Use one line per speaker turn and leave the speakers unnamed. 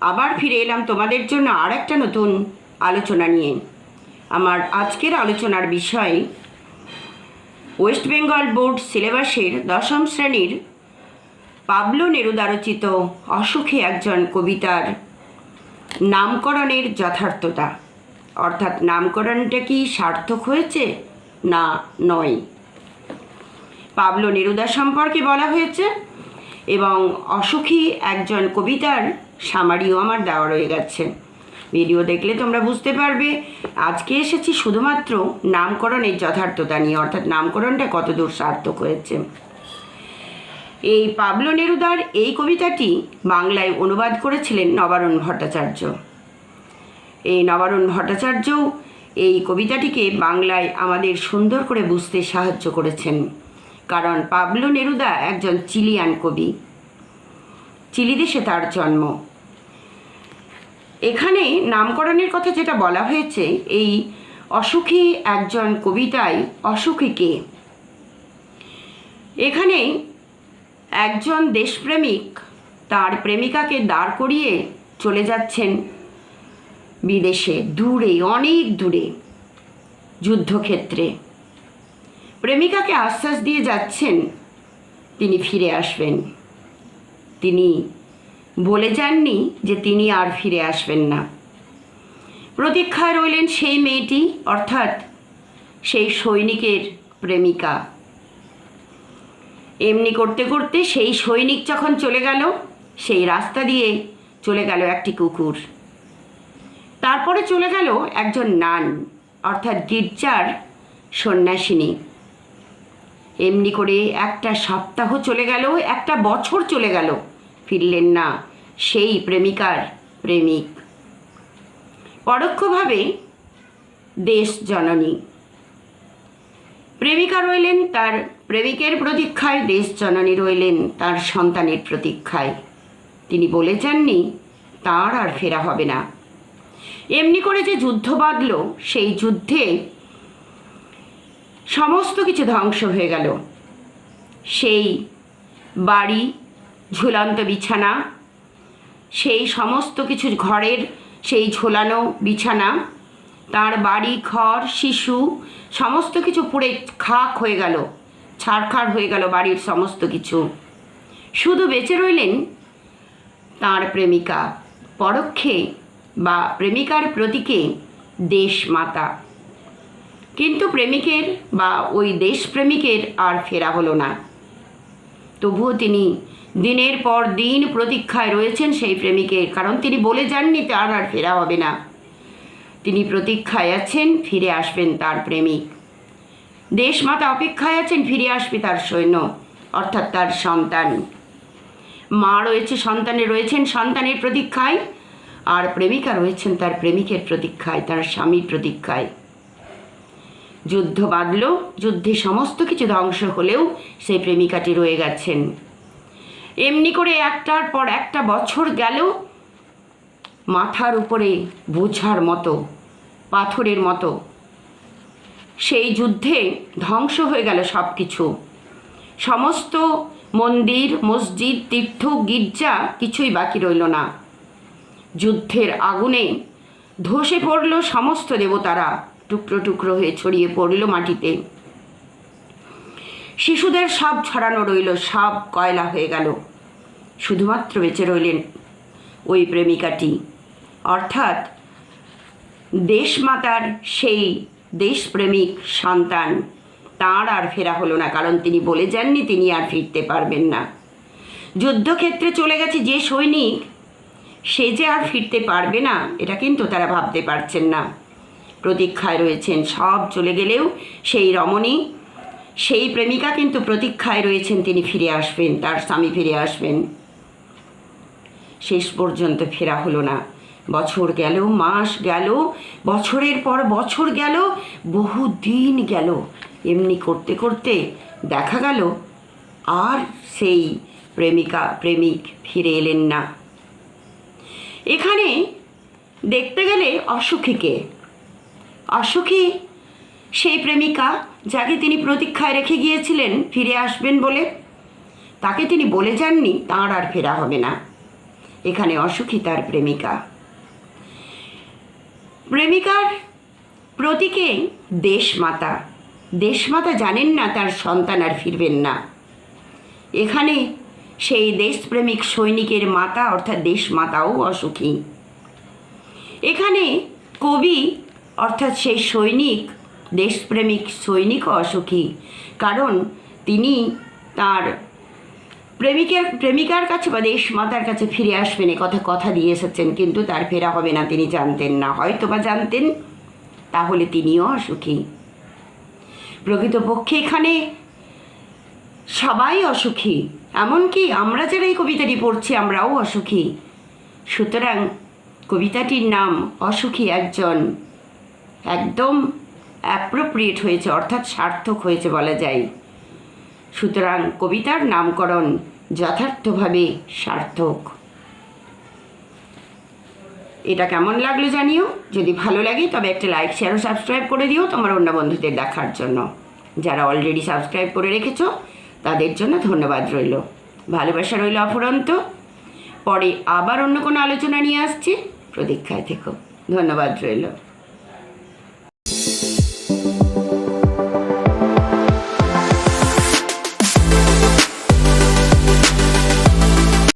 আবার ফিরে এলাম তোমাদের জন্য আর একটা নতুন আলোচনা নিয়ে। আমার আজকের আলোচনার বিষয় ওয়েস্ট বেঙ্গল বোর্ড সিলেবাসের দশম শ্রেণির পাবলো নেরুদা রচিত অসুখে একজন কবিতার নামকরণের যথার্থতা। অর্থাৎ নামকরণটা কি সার্থক হয়েছে না নয়? পাবলো নেরুদা সম্পর্কে বলা হয়েছে এবং অসুখী একজন কবিতার সামারিও আমার দেওয়া রয়ে গেছে। ভিডিও দেখলে তোমরা বুঝতে পারবে, আজকে এসেছি শুধুমাত্র নামকরণের যথার্থতা নিয়ে, অর্থাৎ নামকরণটা কতদূর সার্থক হয়েছে। এই পাবলো নেরুদার এই কবিতাটি বাংলায় অনুবাদ করেছিলেন নবারুণ ভট্টাচার্য। এই নবারুণ ভট্টাচার্য এই কবিতাটিকে বাংলায় আমাদের সুন্দর করে বুঝতে সাহায্য করেছেন। কারণ পাবলো নেরুদা একজন চিলিয়ান কবি। চিলি দেশে তার জন্ম। এখানে নামকরণের কথা যেটা বলা হয়েছে, এই অসুখী একজন কবিতায় অসুখী কে এখানে একজন দেশপ্রেমিক তার প্রেমিকাকে দাঁড় করিয়ে চলে যাচ্ছেন বিদেশে, দূরে, অনেক দূরে, যুদ্ধক্ষেত্রে। প্রেমিকাকে আশ্বাস দিয়ে যাচ্ছেন, তিনি ফিরে আসবেন। তিনি বলে যাননি যে তিনি আর ফিরে আসবেন না। প্রতীক্ষায় রইলেন সেই মেয়েটি, অর্থাৎ সেই সৈনিকের প্রেমিকা। এমনি করতে করতে সেই সৈনিক যখন চলে গেল, সেই রাস্তা দিয়ে চলে গেল একটি কুকুর। তারপরে চলে গেল একজন নান, অর্থাৎ গির্জার সন্ন্যাসিনী। এমনি করে একটা সপ্তাহ চলে গেল, একটা বছর চলে গেল। ফিরলেন না। সেই প্রেমিকার প্রেমিক। পরোক্ষভাবে দেশ জননী। প্রেমিকা রইলেন তার প্রেমিকের প্রতীক্ষায়, দেশ জননী রইলেন তার সন্তানের প্রতীক্ষায়। তিনি বলে যাননি তার আর ফেরা হবে না। এমনি করে যে যুদ্ধ বাঁধল, সেই যুদ্ধে সমস্ত কিছু ধ্বংস হয়ে গেল। সেই বাড়ি ঝুলন্ত বিছানা, সেই সমস্ত কিছু ঘরের সেই ঝোলানো বিছানা, তার বাড়ি, ঘর, শিশু, সমস্ত কিছু পুড়ে খাক হয়ে গেল ছাড়খাড় হয়ে গেল বাড়ির সমস্ত কিছু। শুধু বেঁচে রইলেন তার প্রেমিকা, পরোক্ষে বা প্রেমিকার প্রতীকে দেশ মাতা কিন্তু প্রেমিকের বা ওই দেশপ্রেমিকের আর ফেরা হলো না। তবুও তিনি দিনের পর দিন প্রতীক্ষায় রয়েছেন সেই প্রেমিকের, কারণ তিনি বলে যাননি তার আর ফেরা হবে না। তিনি প্রতীক্ষায় আছেন, ফিরে আসবেন তার প্রেমিক। দেশমাতা অপেক্ষায় আছেন, ফিরে আসবে তার সৈন্য, অর্থাৎ তার সন্তান। মা রয়েছে, সন্তানে রয়েছেন, সন্তানের প্রতীক্ষায়, আর প্রেমিকা রয়েছেন তার প্রেমিকের প্রতীক্ষায়, তার স্বামীর প্রতীক্ষায়। যুদ্ধ বাঁধল, যুদ্ধে সমস্ত কিছু ধ্বংস হলেও সেই প্রেমিকাটি রয়ে গেছেন। এমনি করে একটার পর একটা বছর গেল মাথার উপরে বোঝার মতো, পাথরের মতো। সেই যুদ্ধে ধ্বংস হয়ে গেল সব কিছু সমস্ত মন্দির, মসজিদ, তীর্থ, গির্জা কিছুই বাকি রইল না। যুদ্ধের আগুনে ধসে পড়ল সমস্ত দেবতারা। টুকরো টুকরো হয়ে ছড়িয়ে পড়ল মাটিতে। শিশুদের সব ছড়ানো রইল, সব কয়লা হয়ে গেল। শুধুমাত্র বেঁচে রইলেন ওই প্রেমিকাটি। অর্থাৎ দেশমাতার সেই দেশপ্রেমিক সন্তান তাঁর আর ফেরা হলো না, কারণ তিনি বলে যাননি তিনি আর ফিরতে পারবেন না। যুদ্ধক্ষেত্রে চলে গেছে যে সৈনিক, সে যে আর ফিরতে পারবে না, এটা কিন্তু তারা ভাবতে পারছেন না। প্রতীক্ষায় রয়েছেন, সব চলে গেলেও সেই রমণী সেই প্রেমিকা কিন্তু প্রতীক্ষায় রয়েছেন, তিনি ফিরে আসবেন, তার স্বামী ফিরে আসবেন। শেষ পর্যন্ত ফেরা হলো না। বছর গেল, মাস গেল, বছরের পর বছর গেল, বহু দিন গেল। এমনি করতে করতে দেখা গেল, আর সেই প্রেমিকা, প্রেমিক ফিরে এলেন না। এখানে দেখতে গেলে অসুখীকে অসুখী সেই প্রেমিকা যাকে তিনি প্রতীক্ষায় রেখে গিয়েছিলেন ফিরে আসবেন বলে। তাকে তিনি বলে যাননি, তাঁর আর ফেরা হবে না। এখানে অসুখী তার প্রেমিকা। প্রেমিকার প্রতীকে দেশমাতা। দেশমাতা জানেন না তার সন্তান আর ফিরবেন না। এখানে সেই দেশপ্রেমিক সৈনিকের মাতা, অর্থাৎ দেশমাতাও অসুখী। এখানে কবি, অর্থাৎ সেই সৈনিক দেশপ্রেমিক সৈনিকও অসুখী কারণ তিনি তার প্রেমিকের প্রেমিকার কাছে বা দেশ মাতার কাছে ফিরে আসবেন কথা কথা দিয়ে এসেছেন, কিন্তু তার ফেরা হবে না, তিনি জানতেন না। হয়তো বা জানতেন, তাহলে তিনিও অসুখী প্রকৃতপক্ষে এখানে সবাই অসুখী এমনকি আমরা যারা এই কবিতাটি পড়ছি, আমরাও অসুখী সুতরাং কবিতাটির নাম অসুখী একজন একদম অ্যাপ্রোপ্রিয়েট হয়েছে, অর্থাৎ সার্থক হয়েছে বলা যায়। সুতরাং কবিতার নামকরণ যথার্থভাবে সার্থক। এটা কেমন লাগল জানিও? যদি ভালো লাগে, তবে একটা লাইক শেয়ার ও সাবস্ক্রাইব করে দিও তোমার অন্য বন্ধুদের দেখার জন্য। যারা অলরেডি সাবস্ক্রাইব করে রেখেছো, তাদের জন্য ধন্যবাদ রইল। ভালোবাসা রইল অফুরন্ত। পরে আবার অন্য কোনো আলোচনা নিয়ে আসছি। প্রতীক্ষায় থেকো। ধন্যবাদ রইল।